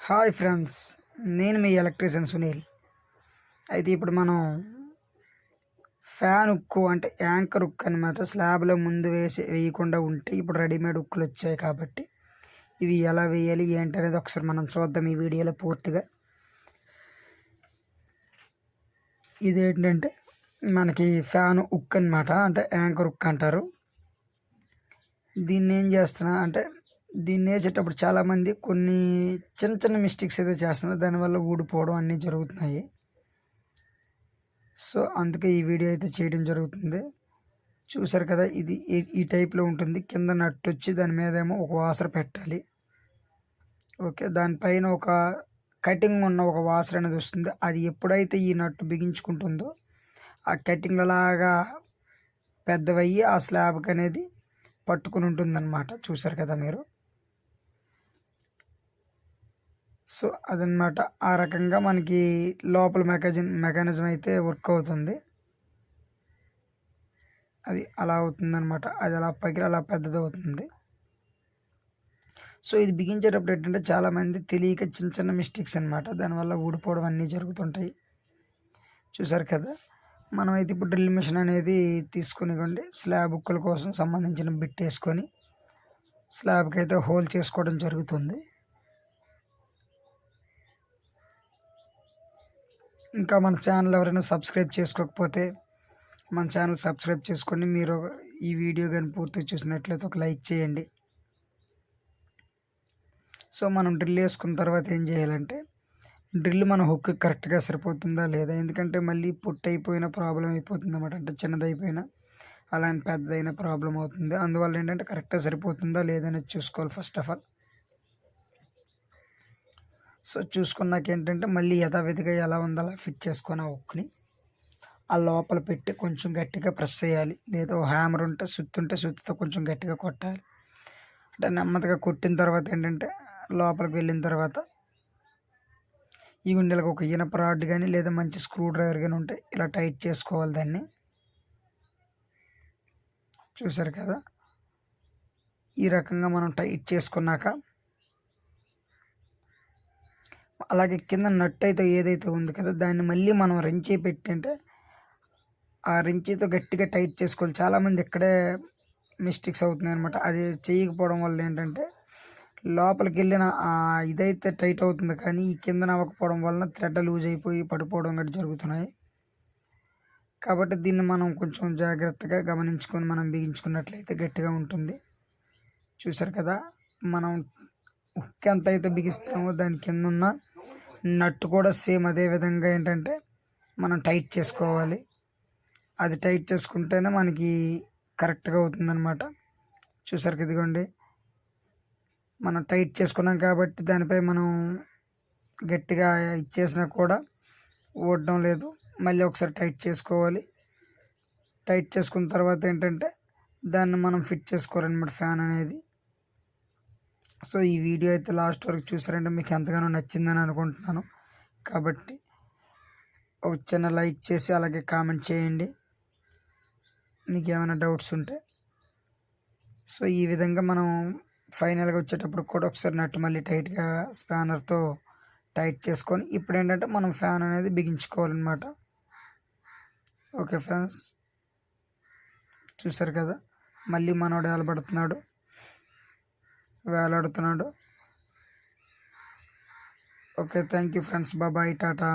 Hi friends నేను మీ electrician Sunil. అయితే ఇప్పుడు మనం ఫ్యాన్ ఉక్కు అంటే యాంకర్ ఉక్కు అనమాట స్లాబ్లో ముందు వేసి వేయకుండా ఉంటే ఇప్పుడు రెడీమేడ్ ఉక్కులు వచ్చాయి కాబట్టి ఇవి ఎలా వేయాలి ఏంటి అనేది ఒకసారి మనం చూద్దాం ఈ వీడియోలో పూర్తిగా. ఇదేంటంటే మనకి ఫ్యాన్ ఉక్ అనమాట అంటే యాంకర్ ఉక్ అంటారు. దీన్ని ఏం చేస్తున్నా అంటే దీన్ని వేసేటప్పుడు చాలామంది కొన్ని చిన్న చిన్న మిస్టేక్స్ అయితే చేస్తున్నారు. దానివల్ల ఊడిపోవడం అన్నీ జరుగుతున్నాయి. సో అందుకే ఈ వీడియో అయితే చేయడం జరుగుతుంది. చూసారు కదా ఇది ఈ- టైప్లో ఉంటుంది. కింద నట్టు వచ్చి దాని మీద ఏమో ఒక వాసర పెట్టాలి. ఓకే దానిపైన ఒక కటింగ్ ఉన్న ఒక వాసర అనేది వస్తుంది. అది ఎప్పుడైతే ఈ నట్టు బిగించుకుంటుందో ఆ కటింగ్లలాగా పెద్దవయ్యి ఆ స్లాబ్కి అనేది పట్టుకుని ఉంటుందన్నమాట. చూసారు కదా మీరు? సో అదనమాట. ఆ రకంగా మనకి లోపల మెకాజిన్ మెకానిజం అయితే వర్క్ అవుతుంది. అది అలా అవుతుందన్నమాట అది అలా పగిలి అలా పెద్దది అవుతుంది సో ఇది బిగించేటప్పుడు ఏంటంటే చాలామంది తెలియక చిన్న చిన్న మిస్టేక్స్ అనమాట. దానివల్ల ఊడిపోవడం అన్నీ జరుగుతుంటాయి. చూసారు కదా? మనమైతే ఇప్పుడు డ్రిల్ మిషన్ అనేది తీసుకునివ్వండి. స్లాబ్ ఉక్కల కోసం సంబంధించిన బిట్ వేసుకొని స్లాబ్కి అయితే హోల్ చేసుకోవడం జరుగుతుంది. ఇంకా మన ఛానల్ ఎవరైనా సబ్స్క్రైబ్ చేసుకోకపోతే మన ఛానల్ సబ్స్క్రైబ్ చేసుకోండి. మీరు ఈ వీడియో కానీ పూర్తిగా చూసినట్లయితే ఒక లైక్ చేయండి. సో మనం డ్రిల్ వేసుకున్న తర్వాత ఏం చేయాలంటే డ్రిల్ మన హుక్ కరెక్ట్గా సరిపోతుందా లేదా? ఎందుకంటే మళ్ళీ పుట్ అయిపోయిన ప్రాబ్లం అయిపోతుంది అనమాట అంటే చిన్నదైపోయినా అలాంటి పెద్దదైన ప్రాబ్లం అవుతుంది. అందువల్ల ఏంటంటే కరెక్ట్గా సరిపోతుందా లేదనేది చూసుకోవాలి ఫస్ట్ ఆఫ్ ఆల్. సో చూసుకున్నాక ఏంటంటే మళ్ళీ యథావిధిగా ఎలా ఉందో అలా ఫిట్ చేసుకొని ఆ ఉక్కుని ఆ లోపల పెట్టి కొంచెం గట్టిగా ప్రెస్ చేయాలి. లేదా హ్యామర్ ఉంటే సుత్తుంటే సుత్తుతో కొంచెం గట్టిగా కొట్టాలి. అంటే నెమ్మదిగా కొట్టిన తర్వాత ఏంటంటే లోపలికి వెళ్ళిన తర్వాత ఈ గుండెలకు ఒక ఇనప రాడ్ కానీ లేదా మంచి స్క్రూ డ్రైవర్ కానీ ఉంటే ఇలా టైట్ చేసుకోవాలి దాన్ని. చూసారు కదా? ఈ రకంగా మనం టైట్ చేసుకున్నాక అలాగే కింద నట్ అయితే ఏదైతే ఉంది కదా దాన్ని మళ్ళీ మనం రెంచి పెట్టింటే ఆ రెంచితో గట్టిగా టైట్ చేసుకోవాలి. చాలామంది ఇక్కడే మిస్టేక్స్ అవుతున్నాయి అనమాట అది చేయకపోవడం వల్ల ఏంటంటే లోపలికి వెళ్ళిన ఆ ఇదైతే టైట్ అవుతుంది కానీ ఈ కింద అవ్వకపోవడం వలన థ్రెడ్ లూజ్ అయిపోయి పడిపోవడం గట్టి జరుగుతున్నాయి. కాబట్టి దీన్ని మనం కొంచెం జాగ్రత్తగా గమనించుకొని మనం బిగించుకున్నట్లయితే గట్టిగా ఉంటుంది. చూసారు కదా మనం ఉక్కి ఎంత అయితే బిగిస్తామో దాని కింద ఉన్న నట్టు కూడా సేమ్ అదే విధంగా ఏంటంటే మనం టైట్ చేసుకోవాలి. అది టైట్ చేసుకుంటేనే మనకి కరెక్ట్గా అవుతుందన్నమాట. చూసారు ఇదిగోండి. మనం టైట్ చేసుకున్నాం కాబట్టి దానిపై మనం గట్టిగా ఇచ్చేసినా కూడా ఓడడం లేదు. మళ్ళీ ఒకసారి టైట్ చేసుకోవాలి. టైట్ చేసుకున్న తర్వాత ఏంటంటే దాన్ని మనం ఫిట్ చేసుకోవాలన్నమాట ఫ్యాన్ అనేది. సో ఈ వీడియో అయితే లాస్ట్ వరకు చూసారంటే మీకు ఎంతగానో నచ్చిందని అనుకుంటున్నాను. కాబట్టి ఒక చిన్న లైక్ చేసి అలాగే కామెంట్ చేయండి. మీకు ఏమైనా డౌట్స్ ఉంటే. సో ఈ విధంగా మనం ఫైనల్గా వచ్చేటప్పుడు కూడా ఒకసారి నట్టు మళ్ళీ టైట్గా స్పానర్తో టైట్ చేసుకొని ఇప్పుడు ఏంటంటే మనం ఫ్యాన్ అనేది బిగించుకోవాలన్నమాట. Okay friends? చూసారు కదా? మళ్ళీ మనోడు వేలబడుతున్నాడు వేలాడుతున్నాడు. ఓకే థ్యాంక్ యూ ఫ్రెండ్స్ బాబాయ్ టాటా